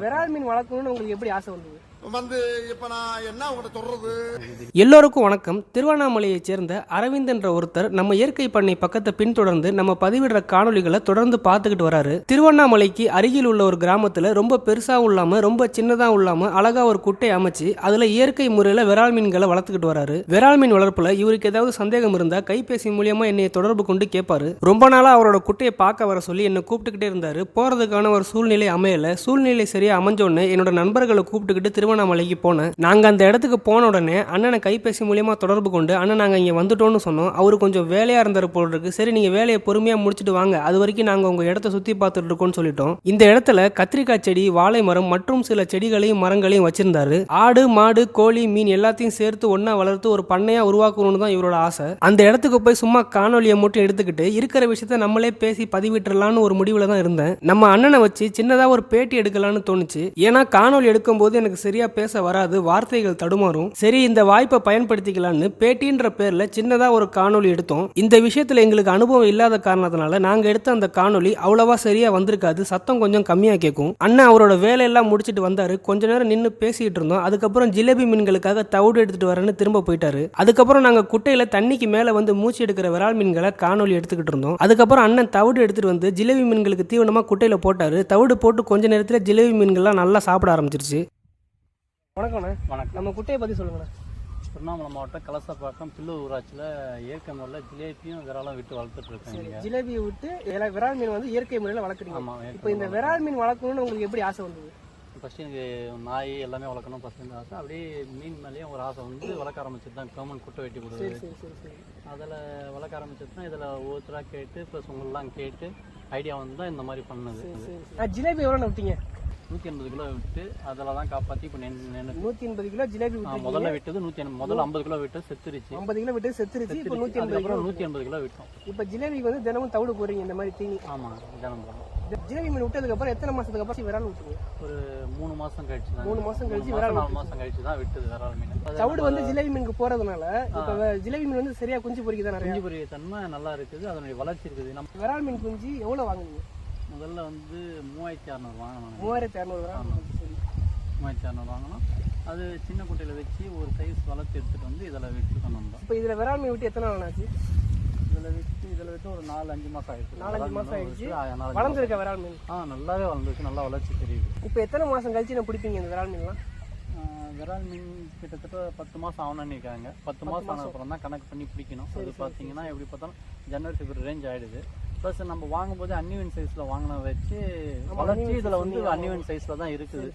விரால் மீன் வளர்க்கணும்னு உங்களுக்கு எப்படி ஆசை வந்தது? வந்து இப்போ நான் என்ன உங்கள்கிட்ட சொல்கிறது எல்லோருக்கும் வணக்கம். திருவண்ணாமலையைச் சேர்ந்த அரவிந்த் என்ற ஒருத்தர் நம்ம இயற்கை பண்ணை பக்கத்தை பின்தொடர்ந்து நம்ம பதிவிடுற காணொளிகளை தொடர்ந்து பார்த்துக்கிட்டு வராரு. திருவண்ணாமலைக்கு அருகில் உள்ள ஒரு கிராமத்தில் ரொம்ப பெருசாகவும் இல்லாமல் ரொம்ப சின்னதாகவும் இல்லாமல் அழகாக ஒரு குட்டை அமைச்சு அதில் இயற்கை முறையில் விரால் மீன்களை வளர்த்துக்கிட்டு வராரு. விரால் மீன் வளர்ப்பில் இவருக்கு ஏதாவது சந்தேகம் இருந்தால் கைபேசி மூலியமாக என்னை தொடர்பு கொண்டு கேட்பாரு ரொம்ப நாளாக அவரோட குட்டையை பார்க்க வர சொல்லி என்னை கூப்பிட்டுக்கிட்டே இருந்தார். போகிறதுக்கான ஒரு சூழ்நிலை அமையல. சூழ்நிலை சரியாக அமைஞ்சோடனே என்னோட நண்பர்களை கூப்பிட்டுக்கிட்டு திருவண்ணாமலைக்கு போனேன். நாங்கள் அந்த இடத்துக்கு போன உடனே அண்ணனை கைபேசி மூலியமா தொடர்பு கொண்டு அண்ணன் நாங்கள் இங்க வந்துட்டோம்னு சொன்னோம். அவர் கொஞ்சம் வேலையா இருந்தார் போல் இருக்கு. சரி நீங்கள் வேலையை பொறுமையா முடிச்சுட்டு வாங்க. அது வரைக்கும் நாங்க உங்க இடத்த சுத்தி பார்த்துட்டு இருக்கோம்னு சொல்லிட்டோம். இந்த இடத்துல கத்திரிக்காய் செடி வாழை மரம் மற்றும் சில செடிகளையும் மரங்களையும் வச்சிருந்தாரு. ஆடு மாடு கோழி மீன் எல்லாத்தையும் சேர்த்து ஒன்னா வளர்த்து ஒரு பண்ணையாக உருவாக்கணும்னு தான் இவரோட ஆசை. அந்த இடத்துக்கு போய் சும்மா காணொலியை மட்டும் எடுத்துக்கிட்டு இருக்கிற விஷயத்த நம்மளே பேசி பதிவிட்டுறலாம்னு ஒரு முடிவுல தான் இருந்தேன். நம்ம அண்ணனை வச்சு சின்னதா ஒரு பேட்டி எடுக்கலாம்னு தோணுச்சு. ஏன்னா காணொலி எடுக்கும்போது எனக்கு சரி சரியா பேச வராது வார்த்தைகள் தடுமாறும். சரி இந்த வாய்ப்பை பயன்படுத்திக்கலாம்னு பேட்டின்ற பேர்ல சின்னதா ஒரு காணொலி எடுத்தோம். இந்த விஷயத்துல எங்களுக்கு அனுபவம் இல்லாத காரணத்தினால நாங்க எடுத்த அந்த காணொலி அவ்வளவா சரியா வந்திருக்காது சத்தம் கொஞ்சம் கம்மியா கேட்கும் அண்ணன் அவரோட வேலையெல்லாம் முடிச்சிட்டு வந்தாரு கொஞ்ச நேரம் நின்று பேசிட்டு இருந்தோம். அதுக்கப்புறம் ஜிலேபி மீன்களுக்காக தவிடு எடுத்துட்டு வரேன்னு திரும்ப போயிட்டாரு. அதுக்கப்புறம் நாங்க குட்டையில தண்ணிக்கு மேல வந்து மூச்சு எடுக்கிற விரால் மீன்களை காணொலி எடுத்துக்கிட்டு இருந்தோம். அதுக்கப்புறம் அண்ணன் தவிடு எடுத்துட்டு வந்து ஜிலேபி மீன்களுக்கு தீவனமா குட்டையில போட்டாரு. தவிடு போட்டு கொஞ்ச நேரத்தில் ஜிலேபி மீன்கள்லாம் நல்லா சாப்பிட ஆரம்பிச்சிருச்சு. வணக்கம்ண்ணே. வணக்கம். நம்ம குட்டையை பத்தி சொல்லுங்கண்ணே. திருவண்ணாமலை மாவட்டம் கலசப்பாக்கம் பில்லூர் ஊராட்சியில் இயற்கை முறையில் ஜிலேபியும் விராலும் விட்டு வளர்த்துட்டு இருக்கேன் இங்கே. ஜிலேபியை விட்டு விரால் மீன் வந்து இயற்கை முறையில் வளர்க்குறீங்க. ஆமாம் இப்போ இந்த விரால் மீன் வளர்க்கணும்னு உங்களுக்கு எப்படி ஆசை வந்தது? ஃபஸ்ட்டு எனக்கு நாய் எல்லாமே வளர்க்கணும் ஃபஸ்ட்டு ஆசை. அப்படியே மீன் மேலேயும் ஒரு ஆசை வந்து வளர்க்க ஆரம்பிச்சது தான். கவர்மெண்ட் குட்டை வெட்டி கொடுக்குது சரி அதில் வளர்க்க ஆரம்பிச்சது தான். இதில் ஒவ்வொருத்தராக கேட்டு ப்ளஸ் உங்களெலாம் கேட்டு ஐடியா வந்து தான் இந்த மாதிரி பண்ணது. ஜிலேபி எவ்வளோ விட்டீங்க நூற்றி எண்பது கிலோ விட்டு அதில் தான் காப்பாற்றி இப்போ நின்று நூற்றி எண்பது கிலோ ஜிலேபி முதல்ல விட்டது நூற்றி எண்பது முதல்ல ஐம்பது கிலோ விட்டு செத்துருச்சு. ஐம்பது கிலோ விட்டு செத்துருச்சு இப்போ நூற்றி எண்பது கிலோ நூற்றி எண்பது கிலோ விட்டோம். இப்போ ஜிலேபிக்கு வந்து தினமும் தவிடு போடுறீங்க இந்த மாதிரி தீனி. ஆமாம் தினம் போகிறோம் இந்த ஜிலேபி மீன் விட்டதுக்கு அப்புறம் எத்தனை மாசத்துக்கு அப்புறம் விரால் விட்டுருங்க. ஒரு மூணு மாசம் கழிச்சு தான். மூணு மாசம் கழிச்சு விரால் நாலு மாசம் கழிச்சு தான் விட்டது விரால் மீன். தவிடு வந்து ஜிலேபி மீனுக்கு போறதுனால இப்போ ஜிலேபி மீன் வந்து சரியா குஞ்சு பொறிக்குதா நிறைய? குஞ்சு பொரிய தன்மை நல்லா இருக்குது. அதனுடைய வளர்ச்சி இருக்குது. நம்ம விரால் மீன் குஞ்சு எவ்வளோ வாங்குனீங்க? முதல்ல வந்து மூவாயிரத்தி அறநூறு வாங்கினோம் மூவாயிரத்தி சரி. மூவாயிரத்தி அறநூறு வாங்கினோம் அது சின்ன குட்டையில் வச்சு ஒரு சைஸ் வளர்த்து எடுத்துட்டு வந்து இதில் விட்டு கொண்டு வந்தோம் இப்போ இதில் விரால் மீன் விட்டு எத்தனை நாள் ஆச்சு? இதில் விட்டு இதில் விட்டு ஒரு நாலு அஞ்சு மாசம் ஆயிடுச்சு. நாலஞ்சு மாசம் விரால் மீன் ஆயிடுச்சு. வளர்ந்துருக்க விரால் மீன். ஆ நல்லாவே வளர்ந்துருக்கு. நல்லா வளர்ச்சி தெரியுது. இப்போ எத்தனை மாசம் கழிச்சு நான் பிடிப்பீங்க இந்த விரால் மீன்லாம் விரால் மீன் கிட்டத்தட்ட பத்து மாசம் ஆகணும்னு இருக்காங்க பத்து மாசம் ஆன அப்புறம் தான் கணக்கு பண்ணி பிடிக்கணும். அது பார்த்தீங்கன்னா எப்படி பார்த்தாலும் ஜனவரி பிப்ரவரி ரேஞ்ச் ஆயிடுது. ப்ளஸ் நம்ம வாங்கும்போது அன்னிவன் சைஸில் வாங்கின வச்சு வளர்ச்சி இதில் வந்து அன்னிவன் சைஸில் தான் இருக்குது.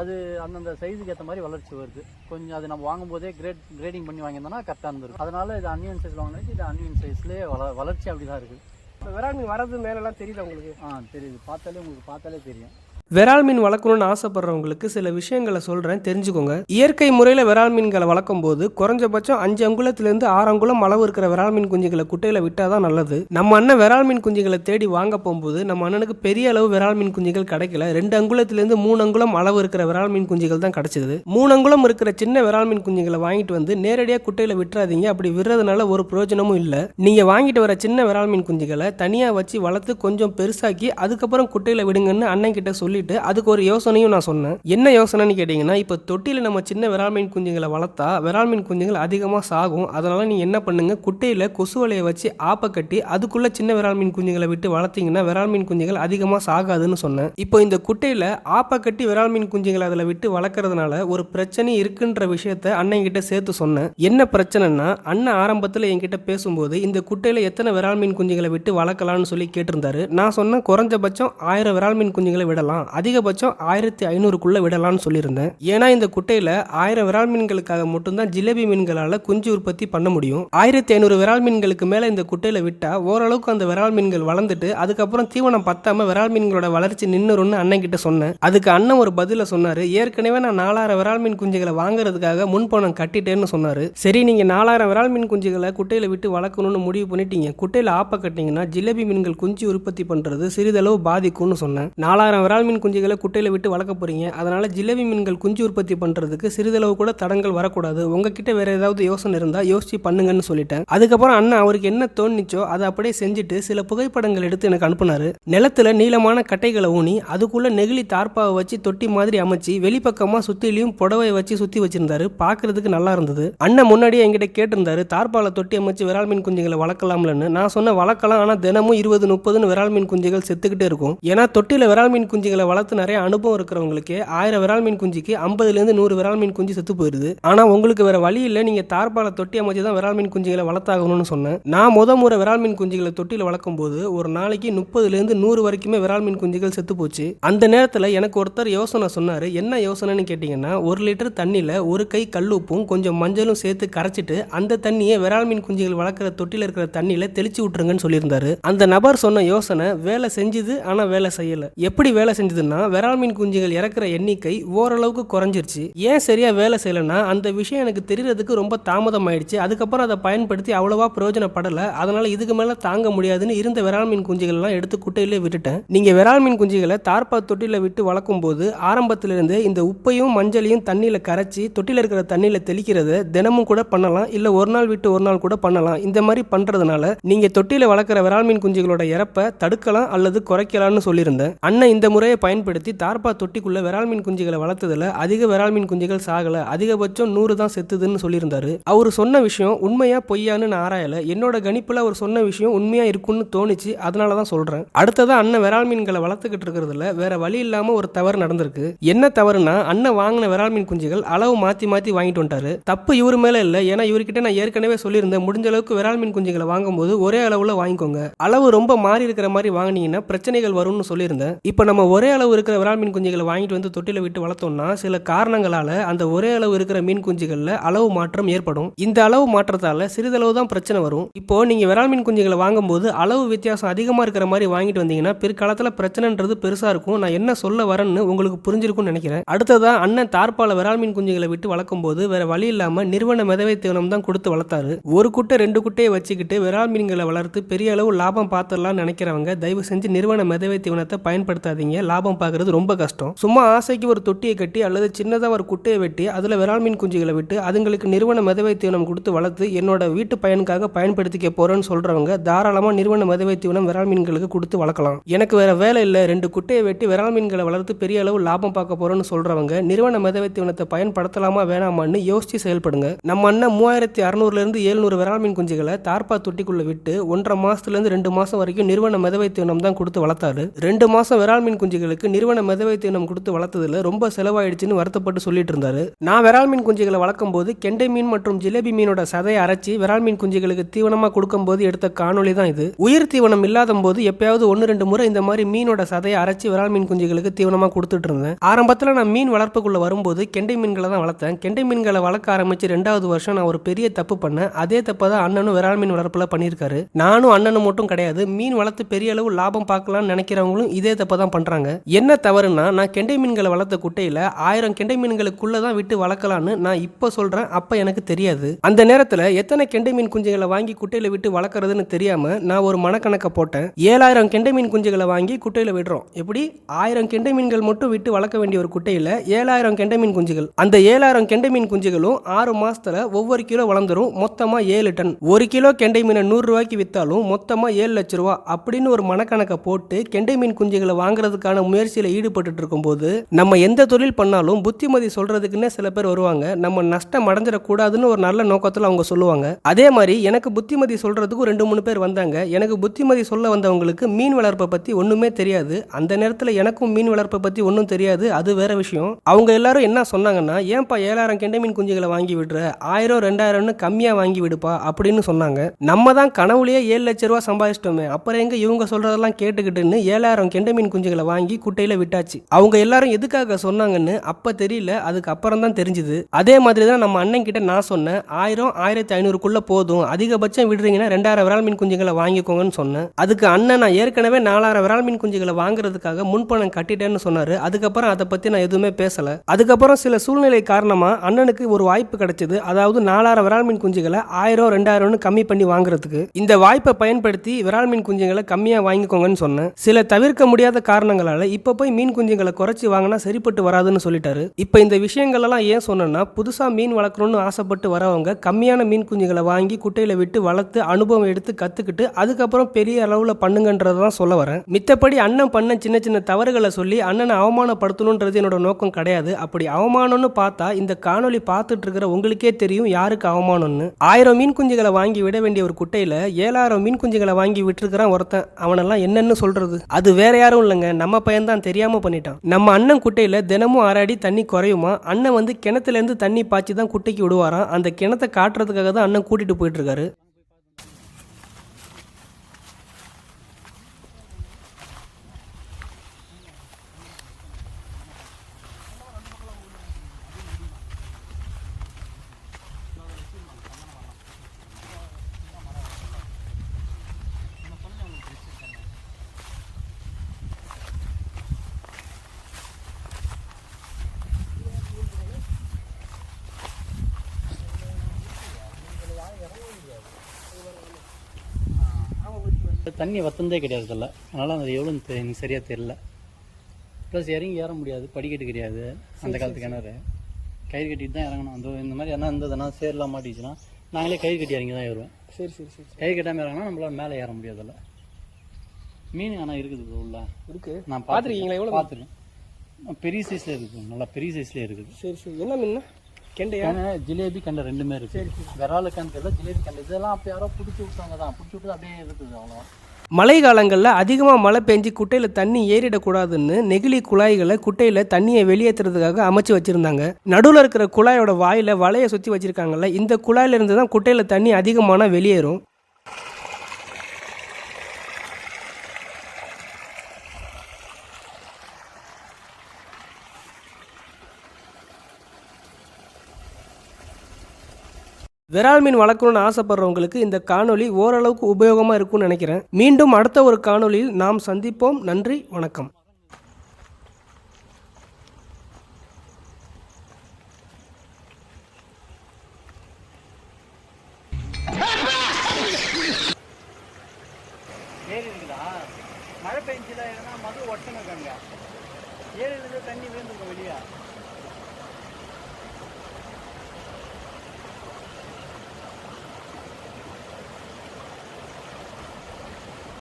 அது அந்தந்த சைஸுக்கு ஏற்ற மாதிரி வளர்ச்சி வருது. கொஞ்சம் அது நம்ம வாங்கும்போதே கிரேட் கிரேடிங் பண்ணி வாங்கியிருந்தோம்னா கரெக்டாக இருந்திருக்கும். அதனால இது அன்னிவன் சைஸ் வாங்கினது இது அன்னிவன் சைஸ்லேயே வள வளர்ச்சி அப்படி தான் இருக்குது. இப்போ மீன் வரது மேலெல்லாம் தெரியுது உங்களுக்கு? ஆ தெரியுது. பார்த்தாலே உங்களுக்கு பார்த்தாலே தெரியும். விரால் மீன் வளர்க்கணும்னு ஆசைப்படுறவங்களுக்கு சில விஷயங்களை சொல்கிறேன் தெரிஞ்சுக்கோங்க. இயற்கை முறையில் விரால் மீன்களை வளர்க்கும் போது குறைஞ்சபட்சம் அஞ்சு அங்குலத்திலேருந்து ஆறு அங்குலம் அளவு இருக்கிற விரால் மீன் குஞ்சுகளை குட்டையில் விட்டால் தான் நல்லது. நம்ம அண்ணன் விரால் மீன் குஞ்சுகளை தேடி வாங்க போகும்போது நம்ம அண்ணனுக்கு பெரிய அளவு விரால் மீன் குஞ்சுகள் கிடைக்கல. ரெண்டு அங்குலத்திலேருந்து மூணு அங்குலம் அளவு இருக்கிற விரால் மீன் குஞ்சுகள் தான் கிடைச்சது. மூணு அங்குலம் இருக்கிற சின்ன விரால் மீன் குஞ்சுகளை வாங்கிட்டு வந்து நேரடியாக குட்டையில் விட்டுறாதீங்க. அப்படி விடுறதுனால ஒரு பிரயோஜனமும் இல்லை. நீங்கள் வாங்கிட்டு வர சின்ன விரால் மீன் குஞ்சுகளை தனியாக வச்சு வளர்த்து கொஞ்சம் பெருசாக்கி அதுக்கப்புறம் குட்டையில் விடுங்கன்னு அண்ணன் கிட்ட சொல்லி சொல்லிட்டு அதுக்கு ஒரு யோசனையும் நான் சொன்னேன். என்ன யோசனைன்னு கேட்டிங்கன்னா இப்போ தொட்டியில் நம்ம சின்ன விரால் மீன் குஞ்சுங்களை வளர்த்தா விரால் மீன் குஞ்சுகள் அதிகமாக சாகும். அதனால் நீ என்ன பண்ணுங்க குட்டையில் கொசு வலையை வச்சு ஆப்பை கட்டி அதுக்குள்ள சின்ன விரால் மீன் குஞ்சுகளை விட்டு வளர்த்தீங்கன்னா விரால் மீன் குஞ்சுகள் அதிகமாக சாகாதுன்னு சொன்னேன். இப்போ இந்த குட்டையில் ஆப்பை கட்டி விரால் மீன் குஞ்சுகளை அதில் விட்டு வளர்க்கறதுனால ஒரு பிரச்சனை இருக்குன்ற விஷயத்த அண்ணன்கிட்ட சேர்த்து சொன்னேன். என்ன பிரச்சனைனா அண்ணன் ஆரம்பத்தில் என்கிட்ட பேசும்போது இந்த குட்டையில் எத்தனை விரால் மீன் குஞ்சுகளை விட்டு வளர்க்கலாம்னு சொல்லி கேட்டிருந்தாரு. நான் சொன்னேன் குறைஞ்சபட்சம் ஆயிரம் விரால் மீன் குஞ்சுகளை விடலாம். அதிகபட்சம் ஆயிரத்தி ஐநூறுக்குள்ள விடலாம்னு சொல்லியிருந்தேன். ஏன்னா இந்த குட்டையில் ஆயிரம் விரால் மீன்களுக்காக மட்டும்தான் ஜிலேபி மீன்களால் குஞ்சு உற்பத்தி பண்ண முடியும். ஆயிரத்தி ஐநூறு விரால் மீன்களுக்கு மேலே இந்த குட்டையில் விட்டால் ஓரளவுக்கு அந்த விரால் மீன்கள் வளர்ந்துட்டு அதுக்கப்புறம் தீவனம் பத்தாமல் விரால் மீன்களோட வளர்ச்சி நின்னுரும்னு அண்ணன் கிட்ட சொன்னேன். அதுக்கு அண்ணன் ஒரு பதில சொன்னார். ஏற்கனவே நான் நாலாயிரம் விரால் மீன் குஞ்சுகளை வாங்குறதுக்காக முன்பணம் கட்டிட்டேன்னு சொன்னார். சரி நீங்கள் நாலாயிரம் விரால் மீன் குஞ்சுகளை குட்டையில் விட்டு வளர்க்கணும்னு முடிவு பண்ணிட்டீங்க. குட்டையில் ஆப்ப கட்டிங்கன்னா ஜிலேபி மீன்கள் குஞ்சு உற்பத்தி பண்றது சிறிதளவு பாதிக்கும்னு சொன்னேன். நாலாயிரம் விரால் மீன் மீன் குஞ்சுகளை குட்டையில் விட்டு வளர்க்க போகிறீங்க அதனால ஜிலேபி மீன்கள் குஞ்சு உற்பத்தி பண்றதுக்கு சிறிதளவு கூட தடங்கள் வரக்கூடாது. உங்ககிட்ட வேறு ஏதாவது யோசனை இருந்தால் யோசிச்சு பண்ணுங்கன்னு சொல்லிட்டேன். அதுக்கப்புறம் அண்ணன் அவருக்கு என்ன தோணுச்சோ அதை அப்படியே செஞ்சுட்டு சில புகைப்படங்கள் எடுத்து எனக்கு அனுப்புனாரு. நிலத்துல நீளமான கட்டைகளை ஊனி அதுக்குள்ளே நெகிழி தார்ப்பாவை வச்சு தொட்டி மாதிரி அமைச்சு வெளிப்பக்கமா சுற்றிலையும் புடவை வச்சு சுத்தி வச்சிருந்தாரு. பார்க்கறதுக்கு நல்லா இருந்தது. அண்ணன் முன்னாடியே என்கிட்ட கேட்டிருந்தாரு தார்பால தொட்டி அமைச்சு விரால் மீன் குஞ்சுகளை வளர்க்கலாம்லன்னு. நான் சொன்ன வளர்க்கலாம். ஆனால் தினமும் இருபது முப்பதுன்னு விரால் மீன் குஞ்சுகள் செத்துக்கிட்டே இருக்கும். ஏன்னா தொட்டியில் விரால் மீன் குஞ்சுகளை வளர்த்து நிறைய அனுபவம் இருக்கிறவங்களுக்கு ஆயிரம் விரால் மீன் குஞ்சுக்கு ஐம்பதுலேருந்து நூறு விரால் மீன் குஞ்சு செத்து போயிருது. ஆனால் உங்களுக்கு வேற வழி இல்லை. நீங்கள் தார்பால தொட்டி அமைச்சு தான் விரால் மீன் குஞ்சுகளை வளர்த்தாகணும்னு சொன்னேன். நான் முத முறை விரால் மீன் குஞ்சுகளை தொட்டியில் வளர்க்கும் போது ஒரு நாளைக்கு முப்பதுலேருந்து நூறு வரைக்குமே விரால் மீன் குஞ்சுகள் செத்து போச்சு. அந்த நேரத்தில் எனக்கு ஒருத்தர் யோசனை சொன்னார். என்ன யோசனைன்னு கேட்டிங்கன்னா ஒரு லிட்டர் தண்ணியில் ஒரு கை கல்லுப்பும் கொஞ்சம் மஞ்சளும் சேர்த்து கரைச்சிட்டு அந்த தண்ணியை விரால் மீன் குஞ்சுகள் வளர்க்குற தொட்டியில் இருக்கிற தண்ணியில் தெளிச்சு விட்டுருங்கன்னு சொல்லியிருந்தாரு. அந்த நபர் சொன்ன யோசனை வேலை செஞ்சுது ஆனால் வேலை செய்யலை. எப்படி வேலை செஞ்சது செஞ்சதுன்னா விரால் மீன் குஞ்சுகள் இறக்குற எண்ணிக்கை ஓரளவுக்கு குறைஞ்சிருச்சு. ஏன் சரியா வேலை செய்யலைன்னா அந்த விஷயம் எனக்கு தெரியறதுக்கு ரொம்ப தாமதம் ஆயிடுச்சு அதுக்கப்புறம் அதை பயன்படுத்தி அவ்வளவா பிரயோஜனப்படல. அதனால இதுக்கு மேல தாங்க முடியாதுன்னு இருந்த விரால் மீன் குஞ்சுகள்லாம் எடுத்து குட்டையிலே விட்டுட்டேன். நீங்க விரால் மீன் குஞ்சுகளை தார்பா தொட்டில விட்டு வளர்க்கும் போது ஆரம்பத்திலிருந்து இந்த உப்பையும் மஞ்சளையும் தண்ணியில கரைச்சி தொட்டில இருக்கிற தண்ணியில தெளிக்கிறத தினமும் கூட பண்ணலாம். இல்ல ஒரு நாள் விட்டு ஒரு நாள் கூட பண்ணலாம். இந்த மாதிரி பண்றதுனால நீங்க தொட்டில வளர்க்குற விரால் மீன் குஞ்சுகளோட இறப்பை தடுக்கலாம் அல்லது குறைக்கலாம்னு சொல்லியிருந்தேன். அண்ணன் இந்த முறையை பயன்படுத்தி தார்பா தொட்டிக்குள்ள விரால் மீன் குஞ்சுகளை வளர்த்ததுல அதிக விரால் மீன் குஞ்சுகள் சாகல அதிகபட்சம் நூறு தான் செத்துதுன்னு சொல்லியிருந்தாரு. அவர் சொன்ன விஷயம் உண்மையா பொய்யான்னு நான் ஆராயல. என்னோட கணிப்புல அவர் சொன்ன விஷயம் உண்மையா இருக்கும்னு தோணுச்சு அதனால தான் சொல்றேன். அடுத்ததான் அண்ணன் விரால் மீன்களை வளர்த்துக்கிட்டு இருக்கிறதுல வேற வழி இல்லாம ஒரு தவறு நடந்திருக்கு. என்ன தவறுனா அண்ணன் வாங்கின விரால் மீன் குஞ்சுகள் அளவு மாத்தி மாத்தி வாங்கிட்டு வந்துட்டாரு. தப்பு இவர் மேல இல்ல ஏன்னா இவர்கிட்ட நான் ஏற்கனவே சொல்லியிருந்தேன் முடிஞ்ச அளவுக்கு விரால் மீன் குஞ்சுகளை வாங்கும்போது ஒரே அளவுல வாங்கிக்கோங்க. அளவு ரொம்ப மாறி இருக்கிற மாதிரி வாங்கினீங்கன்னா பிரச்சனைகள் வரும்னு சொல்லியிருந்தேன். இப்போ நம்ம ஒரே அளவு இருக்கிற விரால் மீன் குஞ்சுகளை வாங்கிட்டு வந்து தொட்டியில் விட்டு வளர்த்தோம்னா சில காரணங்களால் அந்த ஒரே அளவு இருக்கிற மீன் குஞ்சுகளில் அளவு மாற்றம் ஏற்படும். இந்த அளவு மாற்றத்தால் சிறிதளவு தான் பிரச்சனை வரும். இப்போ நீங்கள் விரால் மீன் குஞ்சுகளை வாங்கும்போது அளவு வித்தியாசம் அதிகமாக இருக்கிற மாதிரி வாங்கிட்டு வந்தீங்கன்னா பிற்காலத்தில் பிரச்சனைன்றது பெருசாக இருக்கும். நான் என்ன சொல்ல வரேன்னு உங்களுக்கு புரிஞ்சிருக்கும்னு நினைக்கிறேன். அடுத்ததா அண்ணன் தார்பால விரால் மீன் குஞ்சுகளை விட்டு வளர்க்கும் போது வேற வழி இல்லாமல் நிறுவன மிதவை தீவனம் தான் கொடுத்து வளர்த்தாரு. ஒரு குட்டை ரெண்டு குட்டையை வச்சுக்கிட்டு விரால் மீன்களை வளர்த்து பெரிய அளவு லாபம் பார்த்துடலாம்னு நினைக்கிறவங்க தயவு செஞ்சு நிறுவன மிதவை தீவனத்தை பயன்படுத்தாதீங்க. லாபம் பார்க்கறது ரொம்ப கஷ்டம். சும்மா ஆசைக்கு ஒரு தொட்டியை கட்டி அல்லது சின்னதாக ஒரு குட்டையை வெட்டி அதில் விரால் மீன் குஞ்சுகளை விட்டு அதுங்களுக்கு நிறுவன மிதவை தீவனம் கொடுத்து வளர்த்து என்னோட வீட்டு பயனுக்காக பயன்படுத்திக்க போறேன்னு சொல்றவங்க தாராளமாக நிறுவன மிதவை தீவனம் விரால் மீன்களுக்கு கொடுத்து வளர்க்கலாம். எனக்கு வேற வேலை இல்லை. ரெண்டு குட்டையை வெட்டி விரால் மீன்களை வளர்த்து பெரிய அளவு லாபம் பார்க்க போறேன்னு சொல்றவங்க நிறுவன மிதவை தீவனத்தை பயன்படுத்தலாமா வேணாமான்னு யோசிச்சு செயல்படுங்க. நம்ம அண்ணன் மூவாயிரத்தி அறநூறுலேருந்து எழுநூறு விரால் மீன் குஞ்சுகளை தார்பா தொட்டிக்குள்ளே விட்டு ஒன்றரை மாசத்துலேருந்து ரெண்டு மாசம் வரைக்கும் நிறுவன மிதவை தீவனம் தான் கொடுத்து வளர்த்தாரு. ரெண்டு மாசம் விரால் மீன் குஞ்சுகள் குஞ்சுகளுக்கு நிறுவன மிதவை தீவனம் கொடுத்து வளர்த்ததில் ரொம்ப செலவாயிடுச்சுன்னு வருத்தப்பட்டு சொல்லிட்டு இருந்தாரு நான் விரால் மீன் குஞ்சுகளை வளர்க்கும் போது கெண்டை மீன் மற்றும் ஜிலேபி மீனோட சதையை அரைச்சி விரால் மீன் குஞ்சுகளுக்கு தீவனமா கொடுக்கும்போது எடுத்த காணொளி தான் இது. உயிர் தீவனம் இல்லாத போது எப்பயாவது ஒன்று ரெண்டு முறை இந்த மாதிரி மீனோட சதையை அரைச்சி விரால் மீன் குஞ்சுகளுக்கு தீவனமா கொடுத்துட்டு இருந்தேன் ஆரம்பத்தில் நான் மீன் வளர்ப்புக்குள்ள வரும்போது கெண்டை மீன்களை தான் வளர்த்தேன். கெண்டை மீன்களை வளர்க்க ஆரம்பிச்சு ரெண்டாவது வருஷம் நான் ஒரு பெரிய தப்பு பண்ணேன். அதே தப்பை தான் அண்ணனும் விரால் மீன் வளர்ப்பில் பண்ணியிருக்காரு. நானும் அண்ணனும் மட்டும் கிடையாது. மீன் வளர்த்து பெரிய அளவு லாபம் பார்க்கலாம்னு நினைக்கிறவங்களும் இதே தப்பை தான் பண்றாங்க. என்ன தவறுனா நான் கெண்டை மீன்களை வளர்த்த குட்டையில ஆயிரம் கெண்டை மீன்களுக்குள்ள தான் விட்டு வளர்க்கலான்னு நான் இப்போ சொல்றேன். அப்போ எனக்கு தெரியாது. அந்த நேரத்தில் எத்தனை கெண்டை மீன் குஞ்சுகளை வாங்கி குட்டையில விட்டு வளர்க்குறதுன்னு தெரியாம நான் ஒரு மனக்கணக்கை போட்டேன். ஏழாயிரம் கெண்டை மீன் குஞ்சுகளை வாங்கி குட்டையில விடுறோம். எப்படி? ஆயிரம் கெண்டை மீன்கள் மட்டும் விட்டு வளர்க்க வேண்டிய ஒரு குட்டையில ஏழாயிரம் கெண்டை மீன் குஞ்சுகள். அந்த ஏழாயிரம் கெண்டை மீன் குஞ்சுகளும் ஆறு மாசத்துல ஒவ்வொரு கிலோ வளர்ந்துரும். மொத்தமா ஏழு டன். ஒரு கிலோ கெண்டை மீனை நூறு ரூபாய்க்கு வித்தாலும் மொத்தமா ஏழு லட்ச ரூபா. அப்படின்னு ஒரு மனக்கணக்கை போட்டு கெண்டை மீன் குஞ்சுகளை வாங்குறதுக்கான முயற்சியில் ஈடுபட்டு இருக்கும்போது நம்ம எந்த தொழில் பண்ணாலும் புத்திமதி சொல்றதுக்குன்னே சில பேர் வருவாங்க. நம்ம நஷ்டம் அடைஞ்சிடக்கூடாதுன்னு ஒரு நல்ல நோக்கத்தில் அவங்க சொல்லுவாங்க. அதே மாதிரி எனக்கு புத்திமதி சொல்றதுக்கு ரெண்டு மூணு பேர் வந்தாங்க. எனக்கு புத்திமதி சொல்ல வந்தவங்களுக்கு மீன் வளர்ப்பை பற்றி ஒன்றுமே தெரியாது. அந்த நேரத்தில் எனக்கும் மீன் வளர்ப்பை பற்றி ஒன்றும் தெரியாது. அது வேற விஷயம். அவங்க எல்லாரும் என்ன சொன்னாங்கன்னா ஏன்பா ஏழாயிரம் கெண்டை மீன் குஞ்சுகளை வாங்கி விடுற? ஆயிரம் ரெண்டாயிரம்னு கம்மியாக வாங்கி விடுப்பா? அப்படின்னு சொன்னாங்க. நம்ம தான் கனவுலேயே ஏழு லட்ச ரூபா சம்பாதிச்சிட்டோமே. அப்புறம் எங்க இவங்க சொல்றதெல்லாம் கேட்டுக்கிட்டுன்னு ஏழாயிரம் கெண்டை மீன் குஞ்சுகளை வாங்கி குட்டையில் விட்டாச்சு. அவங்க எல்லாரும் எதுக்காக சொன்னாங்கன்னு அப்போ தெரியல அதுக்கு அப்புறம் தான் தெரிஞ்சுது. அதே மாதிரி தான் நம்ம அண்ணன் கிட்ட நான் சொன்னேன் ஆயிரம் ஆயிரத்தி ஐநூறுக்குள்ளே போதும். அதிகபட்சம் விடுறீங்கன்னா ரெண்டாயிரம் விரால் மீன் குஞ்சுகளை வாங்கிக்கோங்கன்னு சொன்னேன். அதுக்கு அண்ணன் நான் ஏற்கனவே நாலாயிரம் விரால் மீன் குஞ்சுகளை வாங்குறதுக்காக முன்பணம் கட்டிட்டேன்னு சொன்னார். அதுக்கப்புறம் அதை பற்றி நான் எதுவுமே பேசலை. அதுக்கப்புறம் சில சூழ்நிலை காரணமாக அண்ணனுக்கு ஒரு வாய்ப்பு கிடைச்சது. அதாவது நாலாயிரம் விரால் மீன் குஞ்சுகளை ஆயிரம் ரெண்டாயிரம்னு கம்மி பண்ணி வாங்குறதுக்கு. இந்த வாய்ப்பை பயன்படுத்தி விரால் மீன் குஞ்சுகளை கம்மியாக வாங்கிக்கோங்கன்னு சொன்னேன். சில தவிர்க்க முடியாத காரணங்களால இப்போ போய் மீன் குஞ்சுங்களை குறைச்சி வாங்கினா சரிப்பட்டு வராதுன்னு சொல்லிட்டாரு. இப்போ இந்த விஷயங்களெல்லாம் ஏன் சொன்னேன்னா புதுசாக மீன் வளர்க்கணும்னு ஆசைப்பட்டு வரவங்க கம்மியான மீன் குஞ்சுகளை வாங்கி குட்டையில் விட்டு வளர்த்து அனுபவம் எடுத்து கற்றுக்கிட்டு அதுக்கப்புறம் பெரிய அளவில் பண்ணுங்கன்றதை தான் சொல்ல வரேன். மித்தபடி அண்ணன் பண்ண சின்ன சின்ன தவறுகளை சொல்லி அண்ணனை அவமானப்படுத்தணுன்றது என்னோட நோக்கம் கிடையாது. அப்படி அவமானம்னு பார்த்தா இந்த காணொலி பார்த்துட்டு இருக்கிற உங்களுக்கே தெரியும் யாருக்கு அவமானம்னு. ஆயிரம் மீன் குஞ்சுகளை வாங்கி விட வேண்டிய ஒரு குட்டையில் ஏழாயிரம் மீன் குஞ்சுகளை வாங்கி விட்டுருக்கிறான் ஒருத்தன். அவனெல்லாம் என்னன்னு சொல்கிறது அது வேற யாரும் இல்லைங்க. நம்ம பையன் தான் தெரியாம பண்ணிட்டான். நம்ம அண்ணன் குட்டையில தினமும் ஆறாடி தண்ணி குறையுமா? அண்ணன் வந்து கிணத்துல இருந்து தண்ணி பாய்ச்சி தான் குட்டைக்கு விடுவாராம். அந்த கிணத்தை காட்டுறதுக்காக தான் அண்ணன் கூட்டிட்டு போயிட்டு இருக்காரு. தண்ணி வத்தந்தே கிடையாது இதில் அதனால் அது எவ்வளோன்னு தெ- எனக்கு சரியாக தெரில ப்ளஸ் இறங்கி ஏற முடியாது படிக்கட்டு கிடையாது அந்த காலத்து கிணறு. கயிறு கட்டிட்டு தான் இறங்கணும். அந்த இந்த மாதிரி என்ன இருந்ததுன்னா சேர்லாம் மாட்டிச்சுன்னா நாங்களே கயிறு கட்டி இறங்கி தான் ஏறுவேன் சரி சரி சரி கயிறு கட்டாமல் இறங்கினா நம்மளால மேலே ஏற முடியாதுல்ல மீன் ஆனால் இருக்குது உள்ள. இருக்கு. நான் பார்த்திருக்கீங்களா? எவ்வளவு? பார்த்துருக்கேன் பெரிய சைஸில் இருக்குது நல்லா பெரிய சைஸ்லேயே இருக்குது. சரி சரி. என்ன மீன்? கெண்டையா ஜிலேபி கண்டை ரெண்டுமே இருக்கு. விராலு கண்டு ஜிலேபி கண்டு. இதெல்லாம் அப்போ யாரோ பிடிச்சி விட்டாங்க தான். பிடிச்சி விட்டு அப்படியே இருக்குது அவ்வளோ மழை காலங்களில் அதிகமாக மழை பெஞ்சு குட்டையில் தண்ணி ஏறிடக்கூடாதுன்னு நெகிழி குழாய்களை குட்டையில் தண்ணியை வெளியேற்றுறதுக்காக அமைச்சு வச்சுருந்தாங்க. நடுவில் இருக்கிற குழாயோட வாயில் வலையை சுற்றி வச்சுருக்காங்கல்ல இந்த குழாயிலிருந்து தான் குட்டையில் தண்ணி அதிகமான வெளியேறும். விரால் மீன் வளர்க்கணும்னு ஆசைப்படுறவங்களுக்கு இந்த காணொலி ஓரளவுக்கு உபயோகமாக இருக்கும்னு நினைக்கிறேன். மீண்டும் அடுத்த ஒரு காணொலியில் நாம் சந்திப்போம். நன்றி வணக்கம்.